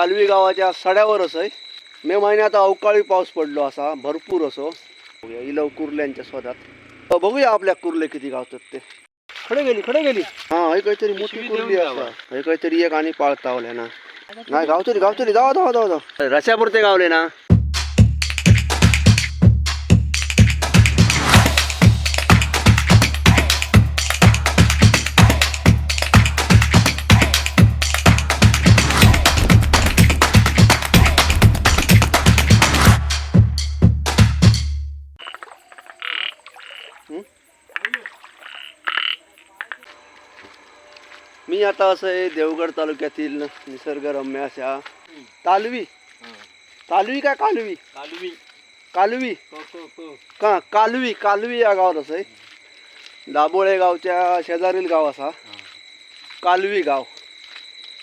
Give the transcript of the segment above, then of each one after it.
कालवी गावाच्या सड्यावरच आहे. मे महिन्यात अवकाळी पाऊस पडलो असा भरपूर असो. इलव कुर्ल्यांच्या स्वतात अ, बघूया आपल्या कुर्ले किती गावतात ते. खडे गेली खडे गेली. हा हे काहीतरी मोठी कुर्ली असा. हे काहीतरी एक आणि पाळतावल्या ना. नाही गावतरी गावतरी जावा जावा जावा जावा. रस्यापुरते गावले ना. आता असं आहे देवगड तालुक्यातील निसर्गरम्य अशा तालवी. तालवी काय कालवी? कालवी. कालवी. का कालवी कालवी या गावात असं आहे. दाबोळे गावच्या शेजारील गाव असा. कालवी गाव.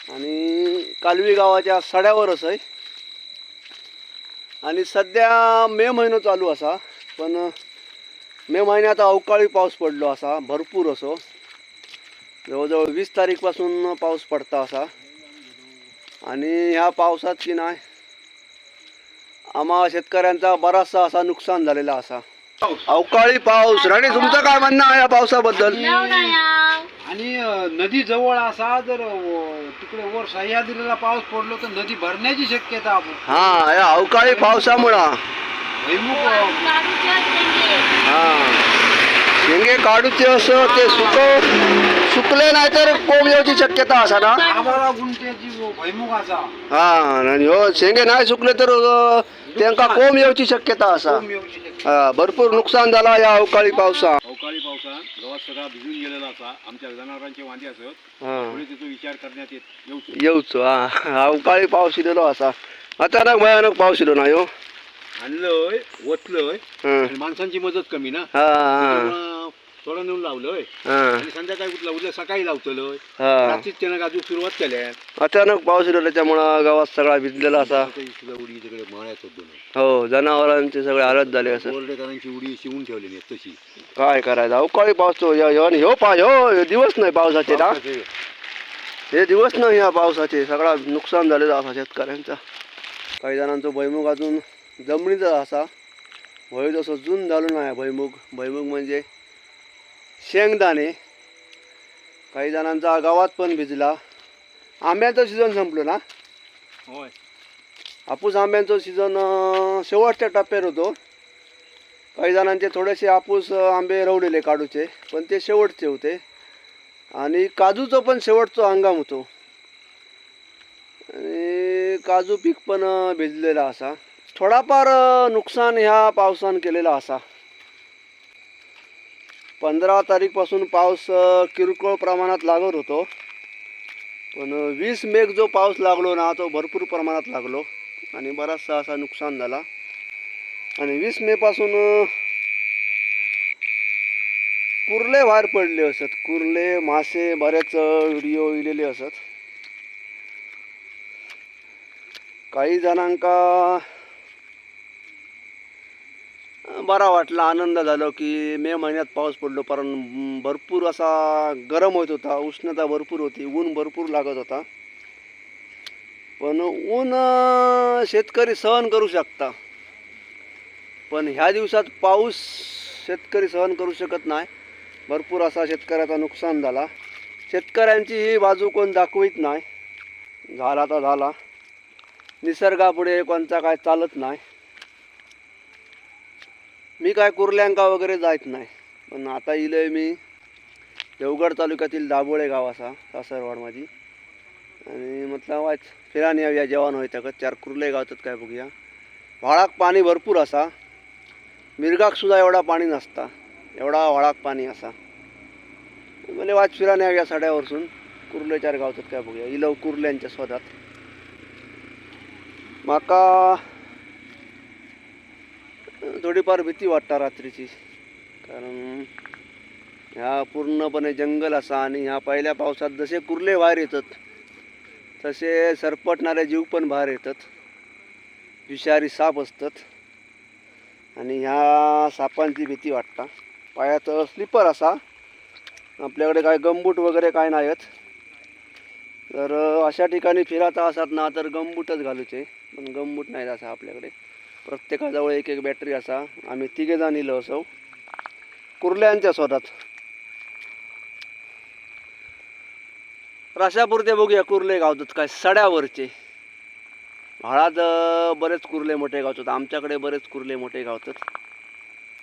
आणि कालवी गावाच्या सड्यावरच आहे. आणि सध्या मे महिना चालू असा पण मे महिन्यात अवकाळी पाऊस पडलो असा भरपूर असो. जवळजवळ वीस तारीखपासून पाऊस पडता असा. आणि ह्या पावसात की नाही आम्हा शेतकऱ्यांचा बराचसा असा नुकसान झालेला असा. अवकाळी पाऊस. राणे तुमचं काय म्हणणं आहे या पावसाबद्दल? आणि नदी जवळ असा जर तिकडे वर सह्याद्रीला पाऊस पडलो तर नदी भरण्याची शक्यता आपण हा या अवकाळी पावसामुळं. हा. शेंगे काढूचे असं ते सुक. सुकले नाही तर कोंब यायची शक्यता असा ना? आम्हाला गुंठ्याची व भैमुख असा. हा आणि हो शेंगे नाही सुकले तर अं, त्यांका कोंब यायची शक्यता असा. कोंब येऊची शक्यता. हा भरपूर नुकसान झाला या अवकाळी पावसा. अवकाळी पावसात गवत सगळा भिजून गेलेला असा. आमच्या जनावरांचे वांदे असत. पुढे त्याचा विचार करण्यात येत येऊच. येऊच हा. अवकाळी पाऊस इलेलो असा. अचानक भयानक पाऊस इलो नाही हो. आणलंय ओतलंय. हा. आणि माणसांची मदत कमी ना? हा हा. थोडं नेऊन लावलंय हा. आणि संध्याकाळी उठला उद्या सकाळी लावतलंय हा. रात्रीच त्यानं अजून सुरुवात केल्या. अचानक पाऊस इलो त्याच्यामुळं गावात सगळा भिजलेला असा. सुद्धा उडी तिकडे मळ्यात होतो हो जनावरांचे सगळे हालत झाले असं. कोरडेकरांची उडी शिवून ठेवलेली आहे तशी. काय करायचं? अवकाळी पाऊस तो ह्यो- ह्यो ह्यो पा ह्यो दिवस नाही पावसाचे ना. हे दिवस नाही ह्या पावसाचे. सगळा नुकसान झालेलं असा शेतकऱ्यांचा. काही जणांचं भैमुग अजून जमिनीचा असा. भय जसं जून झालं नाही. भैमुग भैमुग म्हणजे शेंगदाणे. काही जणांचा गावात पण भिजला. आंब्याचं सीझन संपलं ना? होय. हापूस आंब्यांचं सीझन शेवटच्या टप्प्यात होतो. काही जणांचे थोडेसे हापूस आंबे रवलेले काढूचे पण ते शेवटचे होते. आणि काजूचं पण शेवटचं हंगाम होतो. आणि काजू पीक पण भिजलेला असा. थोडाफार नुकसान ह्या पावसानं केलेला असा. पंधरा तारीखपासून पाऊस किरकोळ प्रमाणात लागत होतो. पण वीस मेघ जो पाऊस लागलो ना तो भरपूर प्रमाणात लागलो आणि बराचसा असा नुकसान झाला. आणि वीस मेपासून कुर्ले बाहेर पडले असत. कुर्ले मासे बरेच व्हिडिओ इलेले असत. काही जणांका बरा वाटला आनंद झालो की मे महिन्यात पाऊस पडलो कारण भरपूर असा गरम होत होता उष्णता भरपूर होती ऊन भरपूर लागत होता. पण ऊन शेतकरी सहन करू शकता. पण ह्या दिवसात पाऊस शेतकरी सहन करू शकत नाही. भरपूर असा शेतकऱ्याचा नुकसान झाला. शेतकऱ्यांची ही बाजू कोण दाखवित नाही. झाला तर झाला. निसर्गापुढे कोणता काय चालत नाही. मी काय कुर्ल्यांका वगैरे जायत नाही. पण आता इलोय मी देवगड तालुक्यातील दाबोळे गाव असा सासरवाड माझी आणि म्हटलं वाच फिरान येऊया जेवण होय का चार कुर्ले गावतात काय बघूया. व्हाळाक पाणी भरपूर असा. मिरगाक सुद्धा एवढा पाणी नसता. एवढा व्हाळाक पाणी असा. म्हणजे वाच फिरान येऊया साड्यावरसून कुर्ले चार गावतात काय बघूया. इलव कुर्ल्यांच्या स्वतात माका थोडीफार भीती वाटता रात्रीची. कारण ह्या पूर्णपणे जंगल असा आणि ह्या पहिल्या पावसात जसे कुर्ले बाहेर येतात तसे सरपटणारे जीव पण बाहेर येतात. विषारी साप असतात. आणि ह्या सापांची भीती वाटता. पायात स्लीपर असा. आपल्याकडे काय गमबूट वगैरे काय नाहीत. तर अशा ठिकाणी फिरत असतात ना तर गमबूटच घालूचे. पण गमबूट नाही असं आपल्याकडे. प्रत्येकाजवळ एक एक बॅटरी असा. आम्ही तिघे जाण इलो असो. कुर्ल्यांच्या स्वतःत रशापुरते बघूया कुर्ले गावतात काय सड्यावरचे. भाळात बरेच कुर्ले मोठे गावतात. आमच्याकडे बरेच कुर्ले मोठे गावतात.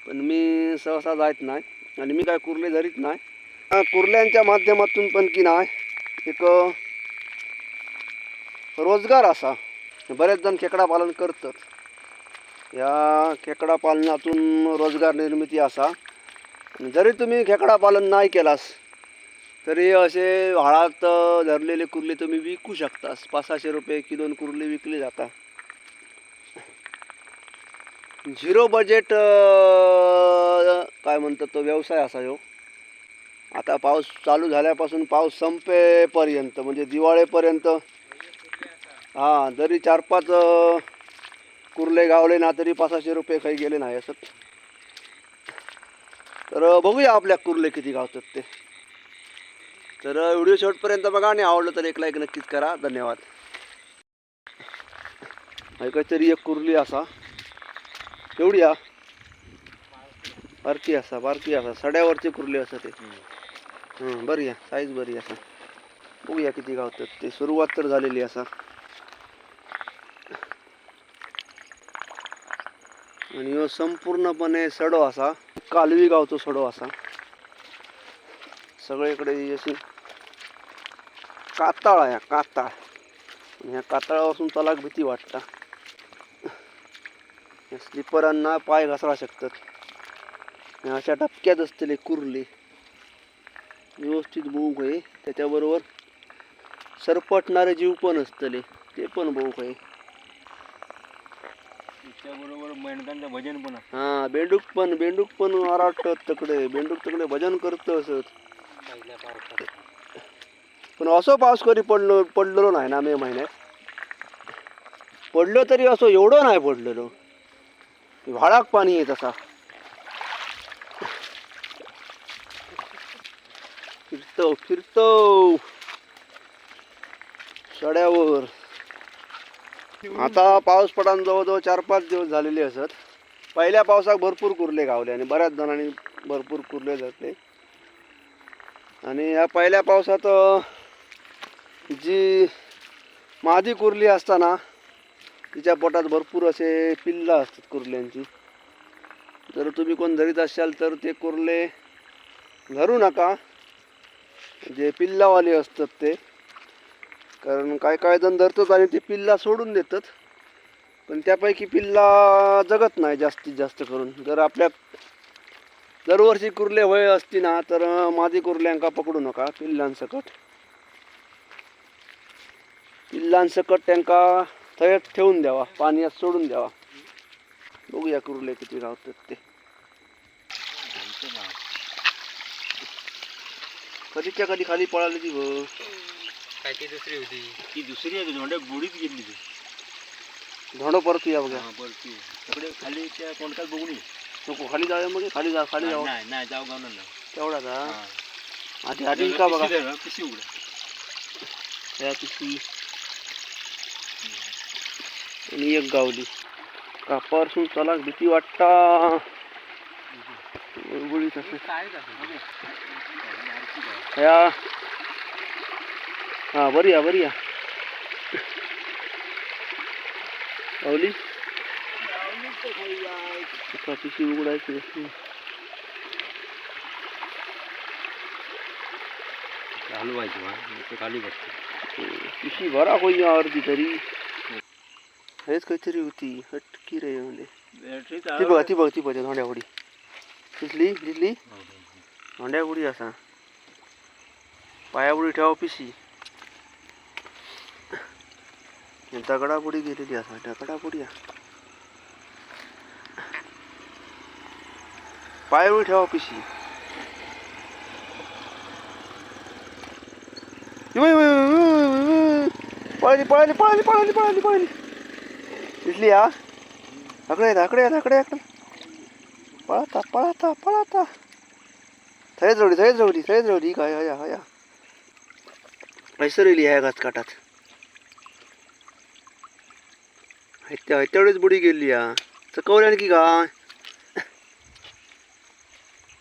पण मी सहसा जायत नाही आणि मी काय कुर्ले धरीत नाही. कुर्ल्यांच्या माध्यमातून पण की नाही एक रोजगार असा. बरेच जण खेकडा पालन करतात. ह्या खेकडा पालनातून रोजगार निर्मिती असा. जरी तुम्ही खेकडा पालन नाही केलास तरी असे व्हाळात धरलेले कुर्ले तुम्ही विकू शकतास. पाच सहाशे रुपये किलोन कुर्ले विकले जातात झिरो बजेट काय म्हणतात तो व्यवसाय असा हो आता पाऊस चालू झाल्यापासून पाऊस संपेपर्यंत म्हणजे दिवाळीपर्यंत हां जरी चार पाच अ, कुर्ले गावले ना तरी पाच सहाशे रुपये काही गेले नाही असं. तर बघूया आपल्या कुर्ले किती गावतात ते. तर व्हिडिओ शेवटपर्यंत बघा आणि आवडलं तर एक लाईक नक्कीच करा. धन्यवाद. काहीतरी एक कुर्ली असा. केवढी हा. बारकी असा बारकी असा. सड्यावरची कुर्ली असं ते. बरी आहे. साईज बरी असा. बघूया किती गावतात ते. सुरुवात तर झालेली असा. आणि ह्यो संपूर्णपणे सडो असा. कालवी गावतो सडो असा. सगळीकडे अशी काताळ आहे काताळ. आणि ह्या कातळापासून तलाक भीती वाटता. या स्लिपरांना पाय घसरा शकतात. आणि अशा टपक्यात असलेले कुर्ले व्यवस्थित बोग आहे. त्याच्याबरोबर सरपटणारे जीव पण असतले. ते पण बोग आहे. त्याच्याबरोबर मेंढकांचं भजन पण असतं. हा बेंडूक पण बेंडूक पण आराटत तकडे बेंडूक तकडे भजन करत असत. पण असो पाऊस कधी पडलो पडलेलो नाही ना मे महिन्यात. पडलो तरी असो एवढं नाही पडलेलो. भाडाक पाणी येत असा फिरतो फिरतो सड्यावर. आता पाऊस पडान जवळजवळ चार पाच दिवस झालेले असत. पहिल्या पावसात भरपूर कुर्ले गावले आणि बऱ्याच जणांनी भरपूर कुर्ले जातले आणि या पहिल्या पावसात जी मादी कुर्ली असताना तिच्या पोटात भरपूर असे पिल्ला असतात कुर्ल्यांची. जर तुम्ही कोण धरीत असाल तर ते कुर्ले धरू नका. जे पिल्लावाले असतात ते. कारण काय काय जण धरतात आणि ते पिल्ला सोडून देतात. पण त्यापैकी पिल्ला जगत नाही जास्तीत जास्त करून. जर आपल्या दरवर्षी कुर्ले वय असती ना तर माझी मादी कुर्ल्यांका पकडू नका. पिल्लांसकट. पिल्लांसकट त्यांका थयत ठेवून द्यावा पाण्यात सोडून द्यावा. बघूया कुर्ले किती राहतात ते. कधीच्या कधी खाली पळाली ती भो काय ती दुसरी होती ती दुसरी आहे धोंड्या बुडीत गेली ती धोंड परत या बघा हा, तिकडे खाली त्या बघून ये. नको खाली जाऊया मग खाली जा खाली जाऊ नाही नाही जाऊ गाव ना तेवढाच हा हा. आधी आधी का बघा उघड या पिशवी आणि एक गावली कापारसून चला भीती वाटता बुळबुळीत असं काय या हा बरी या बरी या गावली का पिशवी उघडायची. हलवायची खाली बसते. पिशवी भरा होई अर्धी तरी. हेच काहीतरी होती हटकी रे म्हणजे ती बघा ती बघ ती बघ धोंड्या उडी दिसली दिसली? धोंड्या उडी असा. पाया उडी ठेवा पिशी. दगडापुडी गेलेली असा दगडापुडी पायरू उडी ठेवा पिशी. पळाली पळाली पळाली पळाली पळाली पळाली. दिसली हा? आकडे आहेत आकडे आहेत आकडे आकडे पळाता पळाता पळाता. थंयच रवडी थंयच रवडी थंयच रवडी. काय हया हया हैसर येली ह्या त्या तेवढीच बुडी गेली या चकवल्यान की? काय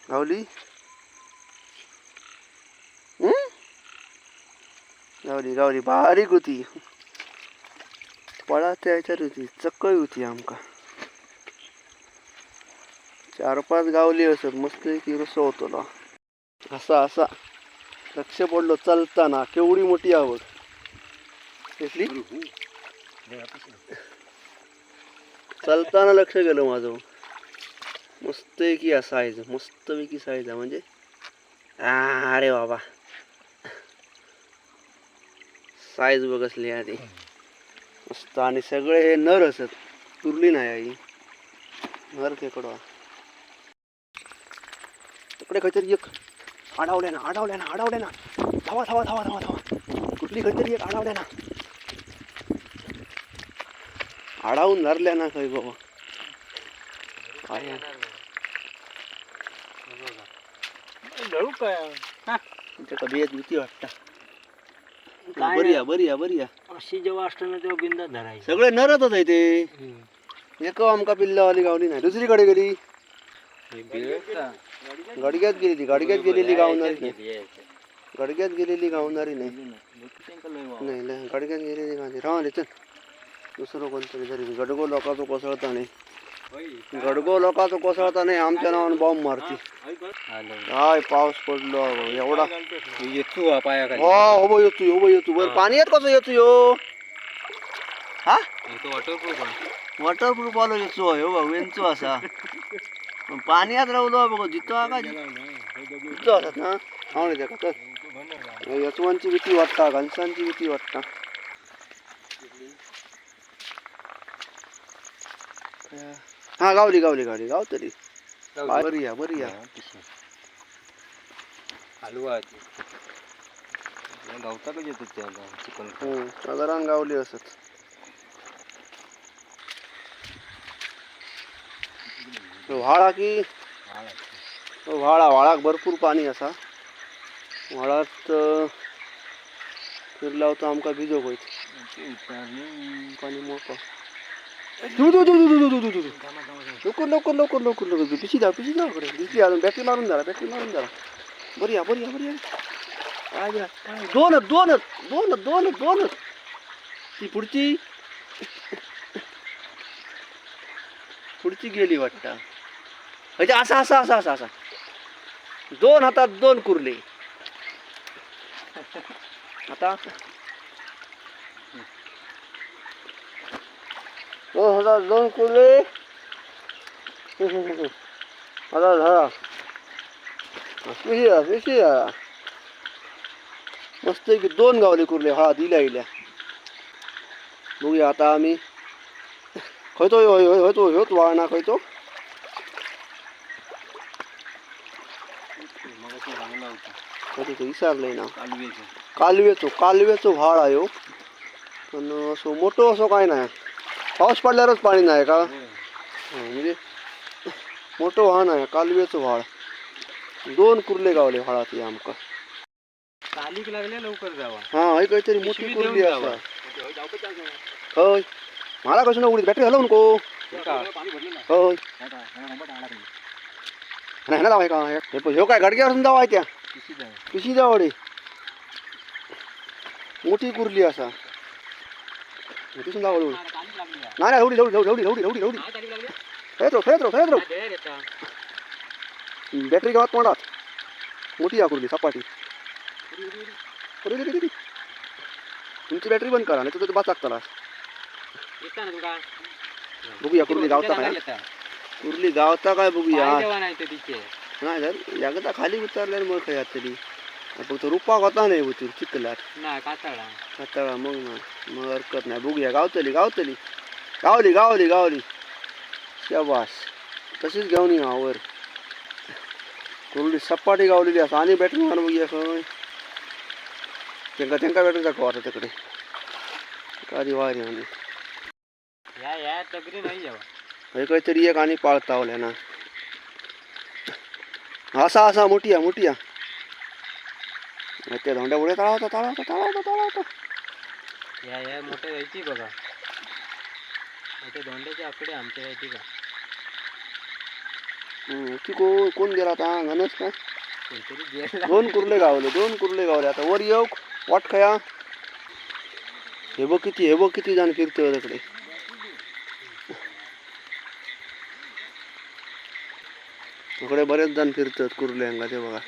गावली गावली गावली बारीक होती. पळा त्या ह्याच्यात होती. चक्कय होती आमका. चार पाच गावली असत. मस्त की रस्सा होतो ना असा असा. लक्ष पडलो चालताना. केवढी मोठी आवड. घेतली चालताना लक्ष गेलं माझं. मस्त की साईज मस्तपैकी साईज आहे. म्हणजे अरे बाबा. साईज बघसली आधी. मस्त. आणि सगळे हे नर असत. तुरली नाही आई. नर खेकडवा. तिकडे काहीतरी एक. अडवल्या ना अडवल्या ना अडवल्या ना. धावा धावा धावा धावा धावा. कुठली काहीतरी एक? अडवल्या ना. अडावून धरल्या ना काही बाबा? धरू काय? तुमच्या का बियात भीती वाटता? बरी आहे बरी आहे बरी आहे अशी जेव्हा असताना तेव्हा बिंदा धरायची. सगळे नरतच आहे ते. एक आमका पिल्लावाली गावली नाही. दुसरीकडे गेली. गडग्यात गेली ती गडग्यात गेलेली गावणारी नाही. गडग्यात गेलेली गावणारी नाही. नाही नाही. गडग्यात गेलेली गावली राहा चल. दुसरं कोणतरी तरी. गडगो लोकांचं कोसळता नाही. गडगो लोकांचं कोसळता नाही. आमच्या नावानं बॉम्ब मारती. काय पाऊस पडलो एवढा. येतो पायाखाली. हो हो येतो हो येतो बर पाणी येत कसं येतो यो हा? वॉटरप्रूफ वॉटरप्रूफ आलो येतो हो बा वेंचो असा. पण पाण्यात रावलो बघ जिथं आका जिथं असत ना हा नाही त्याका तर भीती वाटता घनसांची भीती वाटता. हा गावली गावली गावली गाव तरी. बरी या बरी या. हलवा गावताकडे येतात त्याला चिकन. हम्म, साधारण गावली असत. तो व्हाळा की तो व्हाळा व्हाळाक भरपूर पाणी असा. व्हाळात फिरला होता आमका भिजो होईत. पाणी मोठं. तू तू तू तू तू तू तू लवकर लवकर लवकर लवकर लवकर तू पिशी जा पिशी जा इकडे पिशी अजून बॅटरी मारून झाला बॅटरी मारून झाला बरी या बरी या बरी या दोन दोन दोन दोन दोन ती पुढची पुढची गेली वाटतं म्हणजे असा असा असा असा असा दोन हातात दोन कुरले आता ধরা দম করলে ধরা ধরা पिशिया पिशिया मस्त की दोन गावले कुरले हा दिल्या इल्या बघूया आता आम्ही खयतो होतो ह्योच वाळणा खयतो विचारलंय ना कालवेचो कालवेचो कालवेचो व्हाळ आहे पण असो मोठो असो काय नाही पाऊस पडल्यावरच पाणी नाही का? म्हणजे मोठो व्हाळ नाही कालवेचो व्हाळ दोन कुर्ले गावले व्हाळात आमका. तालीक लागल्या लवकर जावा. हा काहीतरी मोठी कुर्ली होय. मला कसं उडीत. बॅटरी हलवू नको होय. नाही ना जावाय का? ह्यो काय गडग्यावर जावाय त्या पिशी जावडे मोठी कुर्ली असा. तिथून जावड नाही नाही एवढी एवढी एवढी एवढी एवढी एवढी खेळत राहू खेळत राहू खेळत राहू बॅटरी गावात तोंडात मोठी कुर्ली सपाटी. तुमची बॅटरी बंद करा नाही तर बाच लागताला बघूया कुर्ली गावता काय कुर्ली गावता काय बघूया नाही ते तिचे नाही जर एकदा खाली उतरल्याने मग काय तरी फक्त रुपा होता नाही होती चिखलात कातळा आता मग ना मग हरकत नाही. बघूया गावतली गावतली. गावली गावली गावली. शाबास. तशीच घेऊन या वर. कुर्ली सपाटी गावलेली असं. आणि बॅटरी मार बघूया खंय त्यांका त्यांका बॅटरी दाखवा आता तिकडे? कादी वारी आणि या या तगरी नाही काहीतरी एक आणि पाळतावल्या ना. असा असा मोठी आहे मोठी आहे त्या धोंड्या उड्या तळा होता तळा होता तळा होता तळा होता या या मोठ्या जायची बघा. मोठे दोंड्याचे आकडे आमच्या यायची का कोण कोण गेला आता? गणेश का कोणतरी गेला. दोन कुर्ले गावले दोन कुर्ले गावले. आता वर येऊ वाट खया. हे बघ किती हे बघ किती जण फिरते तिकडे इकडे बरेच जण फिरतात कुर्ले अंगा ते बघा.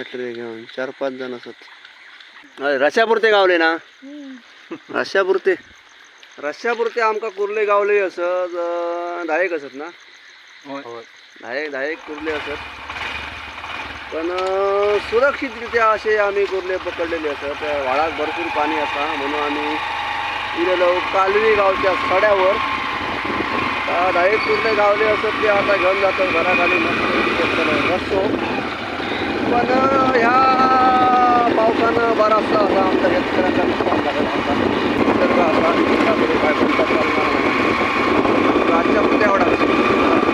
एटरे घेऊन चार पाच जण असत. अरे रश्यापुरते गावले ना? रश्यापुरते. रश्यापुरते आमका कुर्ले गावले असत अं, धा एक असत ना? दहा एक कुर्ले असत. पण सुरक्षितरित्या असे आम्ही कुर्ले पकडलेले असत. त्या व्हाळात भरपूर पाणी असा म्हणून आम्ही गेलेलो कालवी गावच्या सड्यावर एक कुर्ले गावले असत. ते आता घेऊन जातात घराखाली मस्त रस्तो. पण ह्या वार असला असा आमचा शेतकऱ्यांचा नुकसान झालेला होता त्याचा असा राज्यामध्ये एवढा